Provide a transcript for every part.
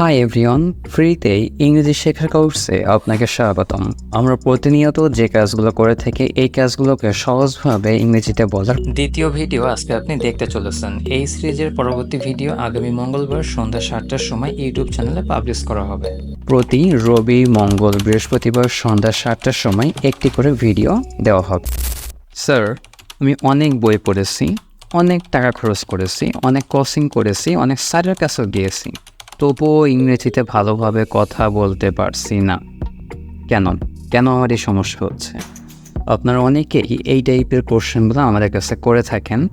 Hi everyone ফ্রিতেই ইংরেজি শেখার কোর্সে আপনাকে স্বাগতম। আমরা প্রতিনিয়ত যে কাজগুলো করে থাকি, এই কাজগুলোকে সহজভাবে ইংরেজিতে বলার দ্বিতীয় ভিডিও আজকে আপনি দেখতে চলেছেন। এই সিরিজের পরবর্তী ভিডিও আগামী মঙ্গলবার সন্ধ্যা সাতটার সময় ইউটিউব চ্যানেলে পাবলিশ করা হবে। প্রতি রবি, মঙ্গল, বৃহস্পতিবার সন্ধ্যা সাতটার সময় একটি করে ভিডিও দেওয়া হবে। স্যার আমি অনেক বই পড়েছি, অনেক টাকা খরচ করেছি, অনেক কোচিং করেছি, অনেক স্যারের কাছেও গিয়েছি। তবুও ইংরেজিতে ভালোভাবে কথা বলতে পারছি না। কেন? কেন আমার এই সমস্যা হচ্ছে? আপনারা অনেকেই এই টাইপের কোশ্চেনগুলো আমাদের কাছে করে থাকেন।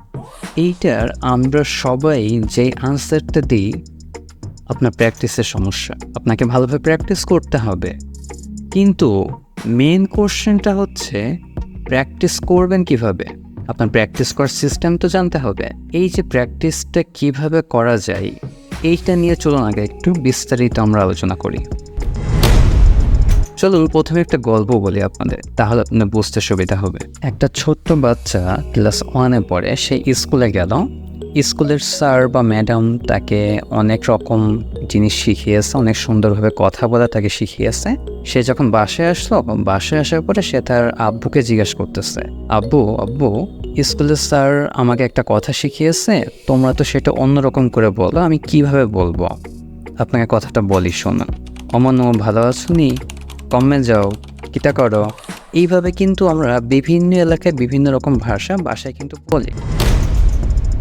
এইটার আমরা সবাই যে আনসারটা দিই, আপনার প্র্যাকটিসের সমস্যা। আপনাকে ভালোভাবে প্র্যাকটিস করতে হবে। কিন্তু মেন কোশ্চেনটা হচ্ছে, প্র্যাকটিস করবেন কীভাবে? আপনার প্র্যাকটিস করার সিস্টেম তো জানতে হবে। এই যে প্র্যাকটিসটা কীভাবে করা যায় এইটা নিয়ে চলুন আগে একটু বিস্তারিত আমরা আলোচনা করি। চলুন প্রথমে একটা গল্প বলি আপনাদের, তাহলে আপনার বুঝতে সুবিধা হবে। একটা ছোট্ট বাচ্চা ক্লাস ওয়ানে পড়ে, সে স্কুলে গেল স্কুলের স্যার বা ম্যাডাম তাকে অনেক রকম জিনিস শিখিয়েছে, অনেক সুন্দরভাবে কথা বলা তাকে শিখিয়েছে। সে যখন বাসায় আসলো, বাসায় আসার পরে সে তার আব্বুকে জিজ্ঞেস করতেছে, আব্বু আব্বু, স্কুলের স্যার আমাকে একটা কথা শিখিয়েছে, তোমরা তো সেটা অন্যরকম করে বলো, আমি কীভাবে বলব? আপনাকে কথাটা বলি, শোনো। অমন ভালো আছো নি? কমে যাও, কিতা করো? এইভাবে কিন্তু আমরা বিভিন্ন এলাকায় বিভিন্ন রকম ভাষা বাসায় কিন্তু বলি।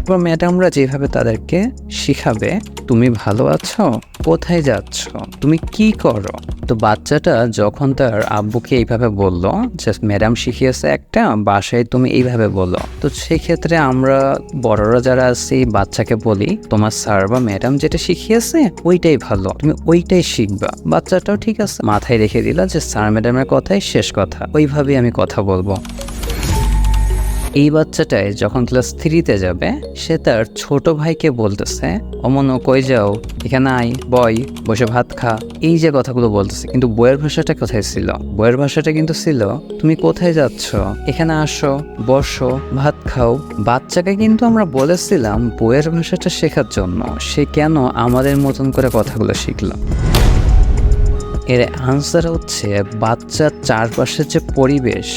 এবার ম্যাডামরা যেভাবে তাদেরকে শিখাবে, তুমি ভালো আছো? কোথায় যাচ্ছ? তুমি কি করো? তো বাচ্চাটা যখন তার আব্বুকে এইভাবে বলল যে ম্যাডাম শিখিয়েছে একটা, বাসায় তুমি এইভাবে বলো। তো সেক্ষেত্রে আমরা বড়রা যারা আছি বাচ্চাকে বলি, তোমার স্যার বা ম্যাডাম যেটা শিখিয়েছে, ওইটাই ভালো। তুমি ওইটাই শিখবা। বাচ্চাটাও ঠিক আছে, মাথায় রেখে দিলা যে, স্যার ম্যাডামের কথাই শেষ কথা। ওইভাবেই আমি কথা বলব। এই বাচ্চাটায় যখন ক্লাস থ্রিতে যাবে, সে তার ছোট ভাইকে বলতেছে, অমন কই যাও? এখানে আই বয়, বসে ভাত খা। এই যে কথাগুলো বলতেছে, কিন্তু বইয়ের ভাষাটা কোথায় ছিল? বইয়ের ভাষাটা কিন্তু ছিল, তুমি কোথায় যাচ্ছ? এখানে আসো, বসো, ভাত খাও। বাচ্চাকে কিন্তু আমরা বলেছিলাম বইয়ের ভাষাটা শেখার জন্য। সে কেন আমাদের মতন করে কথাগুলো শিখলো? এর আনসার হচ্ছে, বাচ্চার চারপাশের যে পরিবেশ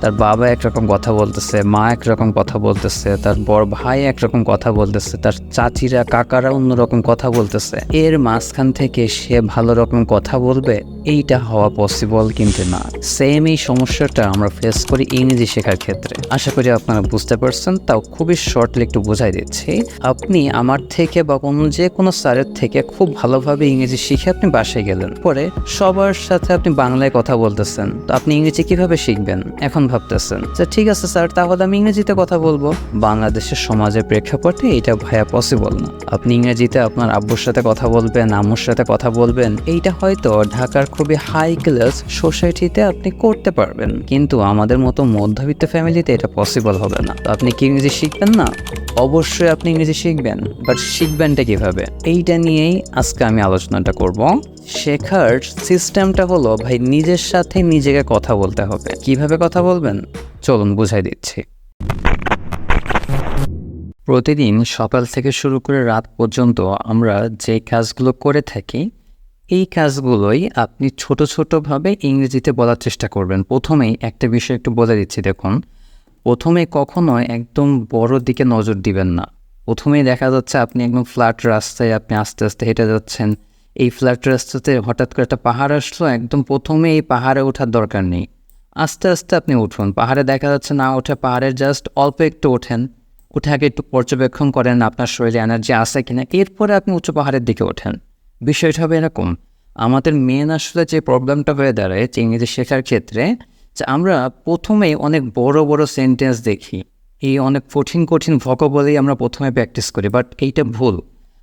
তার বাবা একরকম কথা বলতেছে মা একরকম কথা বলতেছে, তার বড় ভাই একরকম কথা বলতেছে, তার চাচিরা, কাকারা অন্যরকম কথা বলতেছে। এর মাঝখান থেকে সে ভালো রকম কথা বলবে, এইটা হওয়া পসিবল কিন্তু না। সেম এই সমস্যাটা আমরা ফেস করি ইংরেজি শেখার ক্ষেত্রে। আশা করি আপনারা বুঝতে পারছেন, তাও খুবই শর্টলি একটু বোঝাই দিচ্ছি। আপনি আমার থেকে বা কোনো যে কোনো স্যারের থেকে খুব ভালোভাবে ইংরেজি শিখে আপনি বাসায় গেলেন। পরে সবার সাথে আপনি বাংলায় কথা বলতেছেন। তো আপনি ইংরেজি কীভাবে শিখবেন? এখন ভাবতেছেন। যে ঠিক আছে স্যার, তাহলে আমি ইংরেজিতে কথা বলব? বাংলাদেশের সমাজের প্রেক্ষাপটে এটা ভাইয়া পসিবল না। আপনি ইংরেজিতে আপনার আব্বুর সাথে কথা বলবেন, আম্মুর সাথে কথা বলবেন, এইটা হয়তো ঢাকার খুবই হাই ক্লাস সোসাইটিতে আপনি করতে পারবেন। কিন্তু আমাদের মতো মধ্যবিত্ত ফ্যামিলিতে এটা পসিবল হবে না। তো আপনি কি ইংরেজি শিখবেন না? অবশ্যই আপনি ইংরেজি শিখবেন বাট শিখবেনটা কীভাবে? এইটা নিয়েই আজকে আমি আলোচনাটা করব। শেখার সিস্টেমটা হলো, ভাই নিজের সাথে নিজেকে কথা বলতে হবে। কীভাবে কথা বলবেন? চলুন বুঝাই দিচ্ছি। প্রতিদিন সকাল থেকে শুরু করে রাত পর্যন্ত আমরা যে কাজগুলো করে থাকি, এই কাজগুলোই আপনি ছোট ছোটোভাবে ইংরেজিতে বলার চেষ্টা করবেন। প্রথমেই একটা বিষয় একটু বলে দিচ্ছি, দেখুন। প্রথমে কখনো একদম বড় দিকে নজর দিবেন না। প্রথমেই দেখা যাচ্ছে আপনি একদম ফ্ল্যাট রাস্তায় আপনি আস্তে আস্তে হেঁটে যাচ্ছেন। এই ফ্ল্যাট রাস্তাতে হঠাৎ করে একটা পাহাড় আসলো, একদম প্রথমে এই পাহাড়ে ওঠার দরকার নেই। আস্তে আস্তে আপনি উঠুন। পাহাড়ে দেখা যাচ্ছে না ওঠে পাহাড়ের জাস্ট অল্প একটু ওঠেন। উঠে আগে একটু পর্যবেক্ষণ করেন, আপনার শরীরে এনার্জি আছে কিনা, এরপরে আপনি উচ্চ পাহাড়ের দিকে ওঠেন। বিষয়টা হবে এরকম, আমাদের মেন আসলে যে প্রবলেমটা হয়ে দাঁড়ায়, যে ইংরেজি শেখার ক্ষেত্রে, যে আমরা প্রথমেই অনেক বড় বড় সেন্টেন্স দেখি। এই অনেক কঠিন কঠিন ভকবলেই আমরা প্রথমে প্র্যাকটিস করি বাট এইটা ভুল।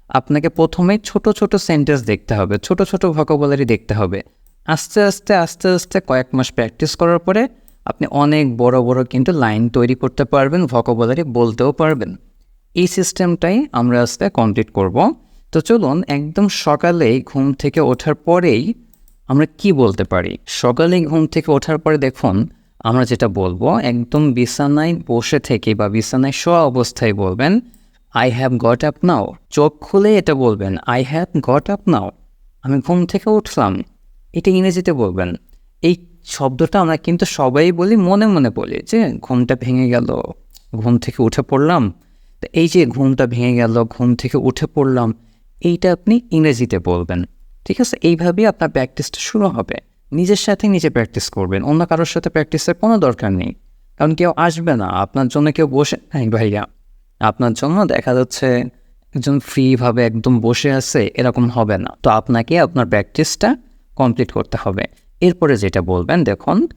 আপনাকে প্রথমে ছোট ছোট সেন্টেন্স দেখতে হবে, ছোট ছোট ভকবলারি দেখতে হবে। আস্তে আস্তে আস্তে আস্তে কয়েক মাস প্র্যাকটিস করার পরে আপনি অনেক বড় বড় কিন্তু লাইন তৈরি করতে পারবেন ভকবলারি বলতেও পারবেন। এই সিস্টেমটাই আমরা আজকে কমপ্লিট করব। তো চলুন, একদম সকালে ঘুম থেকে ওঠার পরেই আমরা কি বলতে পারি? সকালে ঘুম থেকে ওঠার পরে দেখুন, আমরা যেটা বলব, একদম বিছানায় বসে থেকে বা বিছানায় শোয়া অবস্থায় বলবেন I have got up now চোখ খুলে এটা বলবেন I have got up now আমি ঘুম থেকে উঠলাম। এটা ইংরেজিতে বলবেন, এই শব্দটা আমরা কিন্তু সবাই বলি, মনে মনে বলি যে ঘুমটা ভেঙে গেল, ঘুম থেকে উঠে পড়লাম। তো এই যে ঘুমটা ভেঙে গেল, ঘুম থেকে উঠে পড়লাম, এইটা আপনি ইংরেজিতে বলবেন। ঠিক আছে? এইভাবেই আপনার প্র্যাকটিসটা শুরু হবে। নিজের সাথে নিজে প্র্যাকটিস করবেন। অন্য কারোর সাথে প্র্যাকটিসের কোনো দরকার নেই। কারণ কেউ আসবে না। আপনার জন্য কেউ বসে নাই ভাইয়া। আপনার জন্য দেখা যাচ্ছে একজন ফ্রিভাবে একদম বসে আছে, এরকম হবে না। তো আপনাকে আপনার প্র্যাকটিসটা কমপ্লিট করতে হবে। এরপরে যেটা বলবেন, দেখুন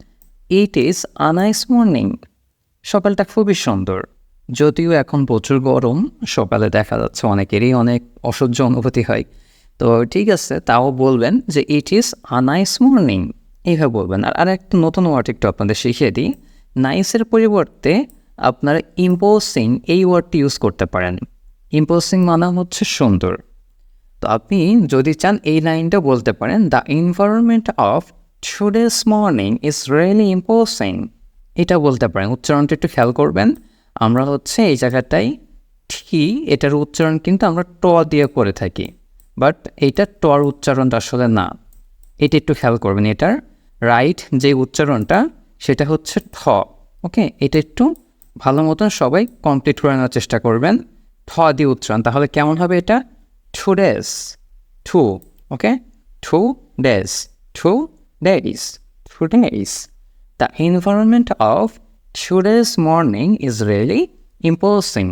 ইট ইজ আনাইস মর্নিং সকালটা খুবই সুন্দর। যদিও এখন প্রচুর গরম, সকালে দেখা যাচ্ছে অনেকেরই অনেক অসহ্য অনুভূতি হয়। তো ঠিক আছে, তাও বলবেন যে ইট ইজ আনাইস মর্নিং এইভাবে বলবেন। আর আরেকটা নতুন ওয়ার্ড একটু আপনাদের শিখিয়ে দিই। নাইসের পরিবর্তে আপনারা ইম্পোসিং এই ওয়ার্ডটি ইউজ করতে পারেন। ইম্পোসিং মানে হচ্ছে সুন্দর। তো আপনি যদি চান এই লাইনটা বলতে পারেন the environment of today's morning is really imposing এটা বলতে পারেন, উচ্চারণটা একটু খেয়াল করবেন। আমরা হচ্ছে এই জায়গাটায় ঠিকই এটার উচ্চারণ কিন্তু আমরা ট দিয়ে করে থাকি। বাট এইটা টর উচ্চারণটা আসলে না। এটা একটু খেয়াল করবেন এটার। রাইট যে উচ্চারণটা, সেটা হচ্ছে ঠ ওকে? এটা একটু ভালো মতন সবাই কমপ্লিট করে নেওয়ার চেষ্টা করবেন। ঠ দিয়ে উচ্চারণ, তাহলে কেমন হবে এটা? Today's to okay today's today's today's the environment of today's morning is really imposing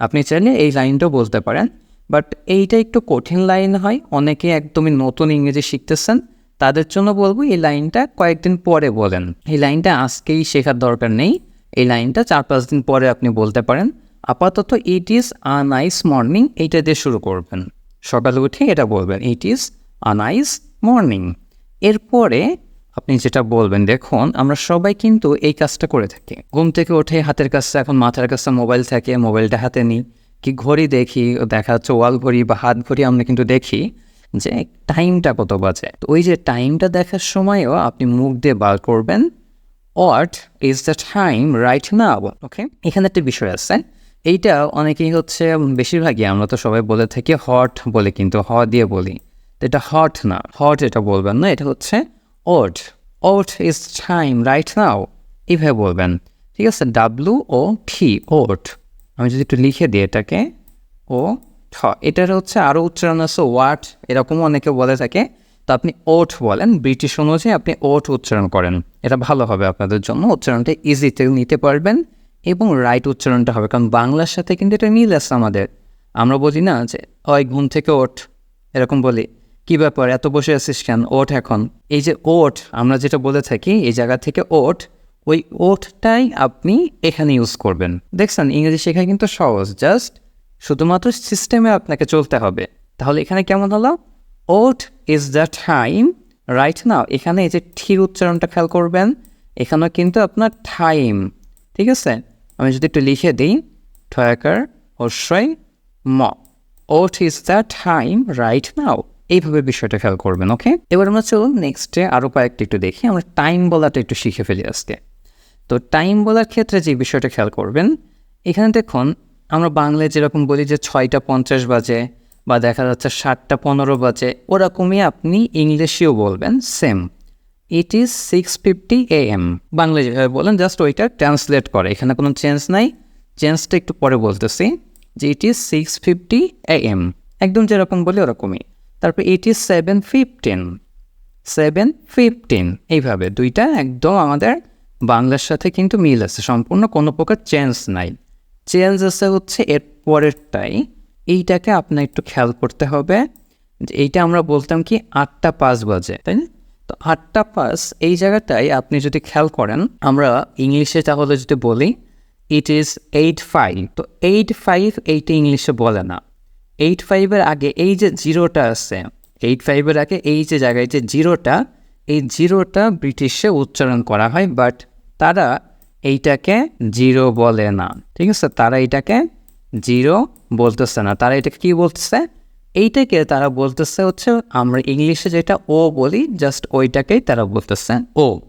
আপনি চাইলে এই লাইনটাও বলতে পারেন বাট এইটা একটু কঠিন লাইন হয়। অনেকে একদমই নতুন ইংরেজি শিখতেছেন, তাদের জন্য বলব এই লাইনটা কয়েকদিন পরে বলেন। এই লাইনটা আজকেই শেখার দরকার নেই। এই লাইনটা চার পাঁচ দিন পরে আপনি বলতে পারেন। আপাতত it is a nice morning এইটা দিয়ে শুরু করবেন। সকালে উঠে এটা বলবেন it is a nice morning এরপরে আপনি যেটা বলবেন, দেখুন, আমরা সবাই কিন্তু এই কাজটা করে থাকি। ঘুম থেকে উঠে হাতের কাছে এখন মাথার কাছে মোবাইল থাকে, মোবাইলটা হাতে নিই। কি ঘড়ি দেখি, দেখা যাচ্ছে ওয়াল ঘড়ি বা হাত ঘড়ি আমরা কিন্তু দেখি যে টাইমটা কত বাজে। তো ওই যে টাইমটা দেখার সময়ও আপনি মুখ দিয়ে বার করবেন, what is the time right now, okay? এখানে একটা বিষয় আছে। এইটা অনেকেই হচ্ছে, বেশিরভাগই আমরা তো সবাই বলে থাকি, হট বলে কিন্তু, হ দিয়ে বলি। এটা হট না। হট এটা বলবেন না, এটা হচ্ছে what what is time right now এইভাবে বলবেন। ঠিক আছে? ডাব্লু ও টি ওট আমি যদি একটু লিখে দিই এটাকে ও ঠ এটার হচ্ছে আরও উচ্চারণ আছে ওয়াট এরকমও অনেকে বলে থাকে। তো আপনি ওট বলেন ব্রিটিশ অনুযায়ী আপনি ওট উচ্চারণ করেন। এটা ভালো হবে আপনাদের জন্য, উচ্চারণটা ইজিতে নিতে পারবেন। এবং রাইট উচ্চারণটা হবে, কারণ বাংলার সাথে কিন্তু এটা মিল আছে আমাদের। আমরা বলি না যে, ওই ঘুম থেকে ওঠ। এরকম বলি। কি ব্যাপার? এত বসে আছিস কেন? ওঠ এখন। এই যে ওঠ আমরা যেটা বলে থাকি, এই জায়গা থেকে ওঠ ওই ওঠটাই আপনি এখানে ইউজ করবেন। দেখছেন, ইংরেজি শেখা কিন্তু সহজ। জাস্ট শুধুমাত্র সিস্টেমে আপনাকে চলতে হবে। তাহলে এখানে কেমন হলো? What is the time right now এখানে এই যে ঠির উচ্চারণটা খেয়াল করবেন, এখানেও কিন্তু আপনার টাইম ঠিক আছে? আমি যদি একটু লিখে দিই, ঠয়াকার অবশ্যই ম। What is the time right now এইভাবে বিষয়টা খেয়াল করবেন ওকে এবার আমরা চলুন নেক্সটে আরও কয়েকটা একটু দেখি, আমরা টাইম বলাটা একটু শিখে ফেলি আজকে। তো টাইম বলার ক্ষেত্রে যে বিষয়টা খেয়াল করবেন, এখানে দেখুন, আমরা বাংলায় যেরকম বলি যে ছয়টা পঞ্চাশ বাজে বা দেখা যাচ্ছে সাতটা পনেরো বাজে, ওরকমই আপনি ইংলিশেও বলবেন same it is six fifty A M Bangla যেভাবে বলেন জাস্ট ওইটা ট্রান্সলেট করে, এখানে কোনো চেঞ্জ নাই। চেঞ্জটা একটু পরে বলতেছি, যে it is six fifty A M একদম যেরকম বলি ওরকমই। তারপর is seven fifteen seven fifteen এইভাবে দুইটা একদম আমাদের বাংলার সাথে কিন্তু মিল আছে, সম্পূর্ণ কোনো প্রকার চেঞ্জ নাই। চেঞ্জ আছে হচ্ছে এর পরেরটাই, এইটাকে আপনার একটু খেয়াল করতে হবে যে এইটা আমরা বলতাম কি আটটা পাঁচ বাজে, তাই না? তো আটটা পাঁচ, এই জায়গাটায় আপনি যদি খেয়াল করেন, আমরা ইংলিশে তাহলে যদি বলি ইট ইজ এইট ফাইভ তো এইট ফাইভ এইটা ইংলিশে বলে না। এইট ফাইভের আগে এই যে জিরোটা আছে, এইট ফাইভের আগে এই যে জায়গায় যে জিরোটা, এই জিরোটা ব্রিটিশে উচ্চারণ করা হয়, বাট তারা এইটাকে জিরো বলে না। ঠিক আছে? তারা এটাকে জিরো বলতেছে না। তারা এটাকে কী বলতেছে? এইটাকে তারা বলতেছে হচ্ছে, আমরা ইংলিশে যেটা ও বলি, জাস্ট ওইটাকেই তারা বলতেছে, ও।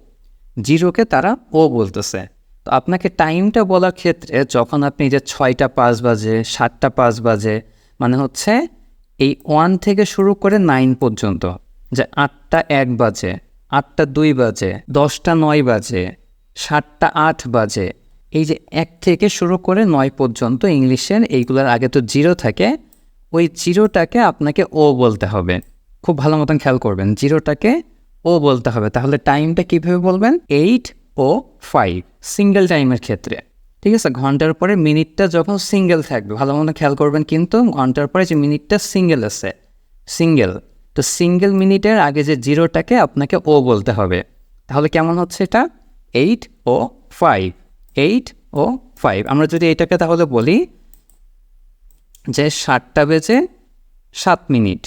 জিরোকে তারা ও বলতেছে। তো আপনাকে টাইমটা বলার ক্ষেত্রে যখন আপনি যে ছয়টা পাঁচ বাজে, সাতটা পাঁচ বাজে মানে হচ্ছে এই ওয়ান থেকে শুরু করে নাইন পর্যন্ত, যে আটটা এক বাজে, আটটা দুই বাজে, দশটা নয় বাজে, সাতটা আট বাজে, এই যে এক থেকে শুরু করে নয় পর্যন্ত ইংলিশের এইগুলোর আগে তো জিরো থাকে, ওই জিরোটাকে আপনাকে ও বলতে হবে। খুব ভালো মতন খেয়াল করবেন, জিরোটাকে ও বলতে হবে। তাহলে টাইমটা কীভাবে বলবেন? এইট ও ফাইভ সিঙ্গেল টাইমের ক্ষেত্রে। ঠিক আছে, ঘণ্টার পরে মিনিটটা যখন সিঙ্গেল থাকবে, ভালো মনে খেয়াল করবেন কিন্তু ঘণ্টার পরে যে মিনিটটা সিঙ্গেল আছে সিঙ্গেল তো সিঙ্গেল মিনিটের আগে যে জিরোটাকে আপনাকে ও বলতে হবে। তাহলে কেমন হচ্ছে এটা? Eight o five eight o five আমরা যদি এটাকে তাহলে বলি যে সাতটা বেজে সাত মিনিট।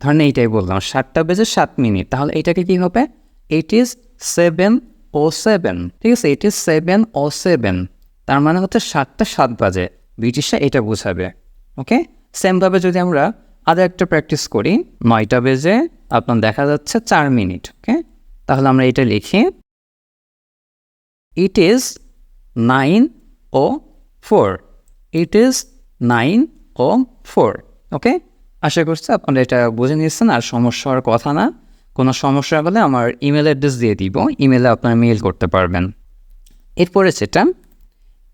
ধরেন এইটাই বললাম সাতটা বেজে সাত মিনিট। তাহলে এটাকে কি হবে? Eight is seven o seven ঠিক আছে eight is seven o seven তার মানে হচ্ছে সাতটা সাত বাজে। ব্রিটিশরা এটা বোঝাবে ওকে সেমভাবে যদি আমরা আরও একটা প্র্যাকটিস করি, নয়টা বেজে আপনার দেখা যাচ্ছে চার মিনিট ওকে তাহলে আমরা এটা লিখি। It is nine o four it is nine o four okay আশা করছি আপনারা এটা বুঝে নিয়েছেন, আর সমস্যা হওয়ার কথা না। কোনো সমস্যা হলে আমার ইমেল অ্যাড্রেস দিয়ে দিব ইমেলে আপনারা মেইল করতে পারবেন। এরপরে যেটা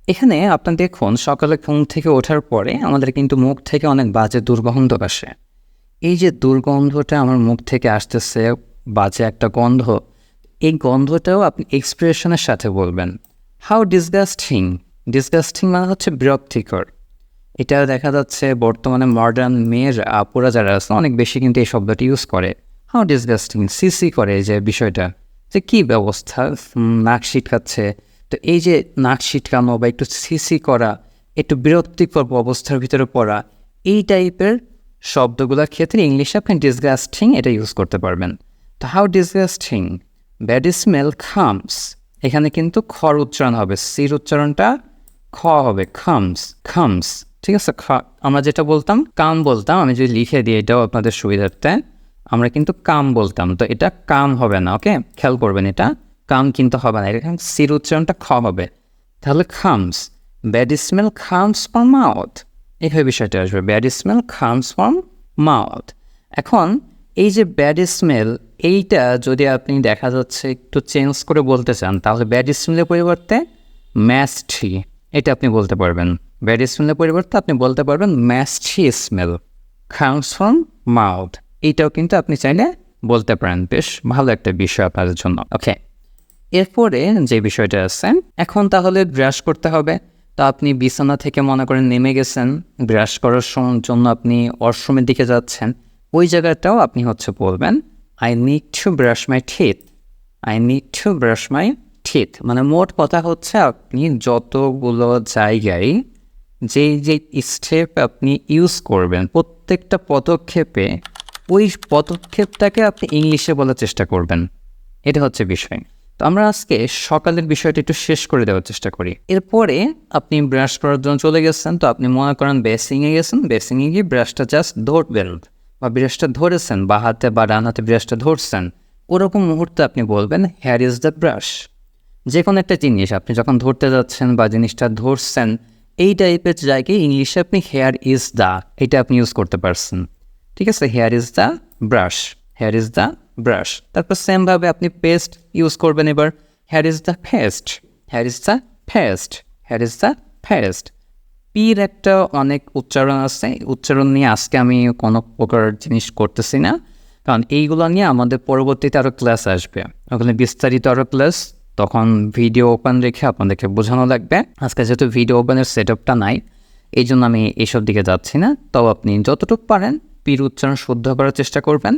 এখানে আপনার দেখুন, সকালে ঘুম থেকে ওঠার পরে আমাদের কিন্তু মুখ থেকে অনেক বাজে দুর্গন্ধ আসে। এই যে দুর্গন্ধটা আমার মুখ থেকে আসতেছে, বাজে একটা গন্ধ, এই গন্ধটাও আপনি এক্সপ্রেশনের সাথে বলবেন। হাউ ডিসগাস্টিং ডিসগাস্টিং মানে হচ্ছে বিরক্তিকর। এটা দেখা যাচ্ছে বর্তমানে মডার্ন মেয়ের, আপুরা যারা আছে, অনেক বেশি কিন্তু এই শব্দটি ইউজ করে। হাউ ডিসগাস্টিং সিসি করে যে বিষয়টা। যে কী ব্যবস্থা? নাক ছিটকাচ্ছে তো এই যে নাক ছিটকানো বা একটু সিসি করা, একটু বিরক্তিকর অবস্থার ভিতরে পড়া, এই টাইপের শব্দগুলোর ক্ষেত্রে ইংলিশে আপনি ডিসগাস্টিং এটা ইউজ করতে পারবেন। তো how disgusting bad smell comes এখানে কিন্তু খর উচ্চারণ হবে সির উচ্চারণটা খ হবে খামস খামস ঠিক আছে? খ, আমরা যেটা বলতাম, কাম বলতাম, আমি যদি লিখে দিই এটাও আপনাদের সুবিধার্থে, আমরা কিন্তু কাম বলতাম, তো এটা কাম হবে না ওকে খেয়াল করবেন এটা। কাম কিন্তু হবে না এখানে সির উচ্চারণটা খ হবে। তাহলে comes bad smell comes from mouth এইভাবে বিষয়টা আসবে bad smell comes from mouth এখন এই যে ব্যাড স্মেল এইটা যদি আপনি দেখা যাচ্ছে একটু চেঞ্জ করে বলতে চান, তাহলে ব্যাড স্মেলের পরিবর্তে ম্যাস্টি এটা আপনি বলতে পারবেন। ব্যাড স্মেলের পরিবর্তে আপনি বলতে পারবেন musty smell comes from mouth এইটাও কিন্তু আপনি চাইলে বলতে পারেন, বেশ ভালো একটা বিষয় আপনাদের জন্য। ওকে এরপরে যে বিষয়টা আছে, এখন তাহলে ব্রাশ করতে হবে। তো আপনি বিছানা থেকে মনে করেন নেমে গেছেন, ব্রাশ করার জন্য আপনি ওয়াশরুমের দিকে যাচ্ছেন। ওই জায়গাটাও আপনি হচ্ছে বলবেন I need to brush my teeth I need to brush my teeth মানে মোট কথা হচ্ছে আপনি যতগুলো জায়গায় যেই যে স্টেপ আপনি ইউজ করবেন, প্রত্যেকটা পদক্ষেপে, ওই পদক্ষেপটাকে আপনি ইংলিশে বলার চেষ্টা করবেন। এটা হচ্ছে বিষয়। তো আমরা আজকে সকালের বিষয়টা একটু শেষ করে দেওয়ার চেষ্টা করি। এরপরে আপনি ব্রাশ করার জন্য চলে গেছেন, তো আপনি মনে করেন বেসিংয়ে গেছেন বেসিংয়ে গিয়ে ব্রাশটা জাস্ট ধরবেন বা ব্রাশটা ধরেছেন বা হাতে বা ডান হাতে ব্রাশটা ধরছেন, ওরকম মুহূর্তে আপনি বলবেন হেয়ার ইজ দ্য ব্রাশ যে কোনো একটা জিনিস, আপনি যখন ধরতে যাচ্ছেন বা জিনিসটা ধরছেন, এই টাইপের জায়গায় ইংলিশে আপনি হেয়ার ইজ দ্য এটা আপনি ইউজ করতে পারছেন। ঠিক আছে? Here is the brush here is the brush তারপর সেমভাবে আপনি পেস্ট ইউজ করবেন এবার। Here is the paste here is the paste here is the paste পির একটা অনেক উচ্চারণ আছে। উচ্চারণ নিয়ে আজকে আমি কোনো প্রকার জিনিস করতেছি না। কারণ এইগুলো নিয়ে আমাদের পরবর্তীতে আরও ক্লাস আসবে। ওখানে বিস্তারিত আরও ক্লাস তখন ভিডিও ওপেন রেখে আপনাদেরকে বোঝানো লাগবে। আজকে যেহেতু ভিডিও ওপেনের সেট আপটা নাই এই জন্য আমি এইসব দিকে যাচ্ছি না। তবে আপনি যতটুকু পারেন পির উচ্চারণ শুদ্ধ করার চেষ্টা করবেন।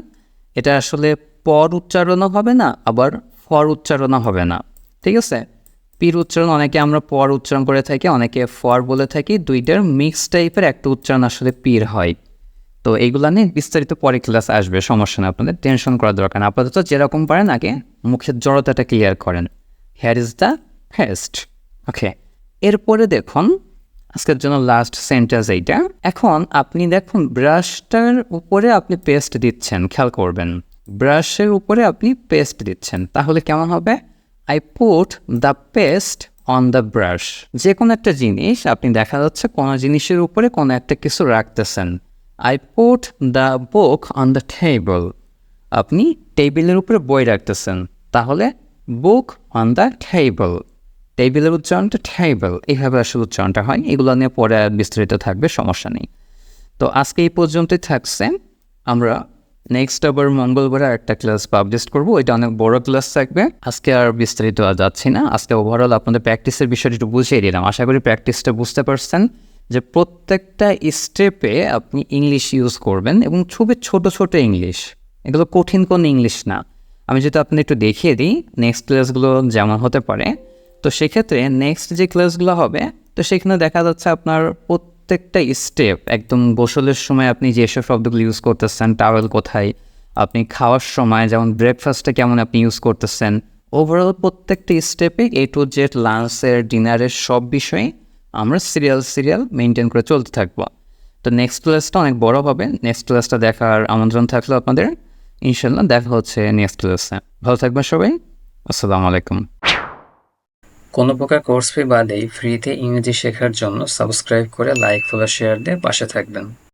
এটা আসলে পর উচ্চারণও হবে না, আবার ফর উচ্চারণও হবে না। ঠিক আছে? পির উচ্চারণ, অনেকে আমরা পর উচ্চারণ করে থাকি, অনেকে ফর বলে থাকি, দুইটার মিক্স টাইপের একটা উচ্চারণ আসলে পির হয়। তো এইগুলো নিয়ে বিস্তারিত পরে ক্লাস আসবে, সমস্যা না আপনাদের টেনশন করার দরকার না আপাতত যেরকম পারেন, আগে মুখের জড়তাটা ক্লিয়ার করেন। Here is the paste okay এরপরে দেখুন আজকের জন্য লাস্ট সেন্টেন্স এইটা। এখন আপনি দেখুন ব্রাশটার উপরে আপনি পেস্ট দিচ্ছেন, খেয়াল করবেন। ব্রাশের উপরে আপনি পেস্ট দিচ্ছেন, তাহলে কেমন হবে? I put the paste on the brush যে কোনো একটা জিনিস, আপনি দেখা যাচ্ছে কোনো জিনিসের উপরে কোনো একটা কিছু রাখতেছেন। I put the book on the table আপনি টেবিলের উপরে বই রাখতেছেন, তাহলে বুক অন দ্য টেবল টেবিলের উচ্চারণটা টেবল এইভাবে আসলে উচ্চারণটা হয়, এগুলো নিয়ে পরে বিস্তারিত থাকবে, সমস্যা নেই। তো আজকে এই পর্যন্তই থাকছে, আমরা নেক্সট আবার মঙ্গলবারে একটা ক্লাস পাবলিশ করব ওইটা অনেক বড় ক্লাস থাকবে, আজকে আর বিস্তারিত যাচ্ছি না, আজকে ওভারঅল আপনাদের প্র্যাকটিসের বিষয়টা একটু বুঝিয়ে দিলাম, আশা করি প্র্যাকটিসটা বুঝতে পারছেন, যে প্রত্যেকটা স্টেপে আপনি ইংলিশ ইউজ করবেন, এবং খুবই ছোট ছোট ইংলিশ এগুলো কঠিন কোনো ইংলিশ না। আমি যদি আপনি একটু দেখিয়ে দিই নেক্সট ক্লাসগুলো যেমন হতে পারে তো সেক্ষেত্রে নেক্সট যে ক্লাসগুলো হবে, তো সেখানে দেখা যাচ্ছে আপনার প্রত্যেকটা স্টেপ একদম গোসলের সময় আপনি যেসব শব্দগুলো ইউজ করতেছেন টাওয়েল কোথায়, আপনি খাওয়ার সময় যেমন ব্রেকফাস্টটা কেমন আপনি ইউজ করতেছেন ওভারঅল প্রত্যেকটা স্টেপে এ টু জেড লাঞ্চের ডিনারের সব বিষয়ে আমরা সিরিয়াল সিরিয়াল মেনটেন করে চলতে থাকব। তো নেক্সট ক্লাসটা অনেক বড় হবে নেক্সট ক্লাসটা দেখার আমন্ত্রণ থাকল আপনাদের। ইনশাল্লাহ দেখা হচ্ছে নেক্সট ক্লাসে ভালো থাকবেন সবাই, আসসালামু আলাইকুম। কোনো প্রকার কোর্স ফি বাদেই ফ্রিতে ইংরেজি শেখার জন্য সাবস্ক্রাইব করে লাইক ফলো শেয়ার দিয়ে পাশে থাকবেন।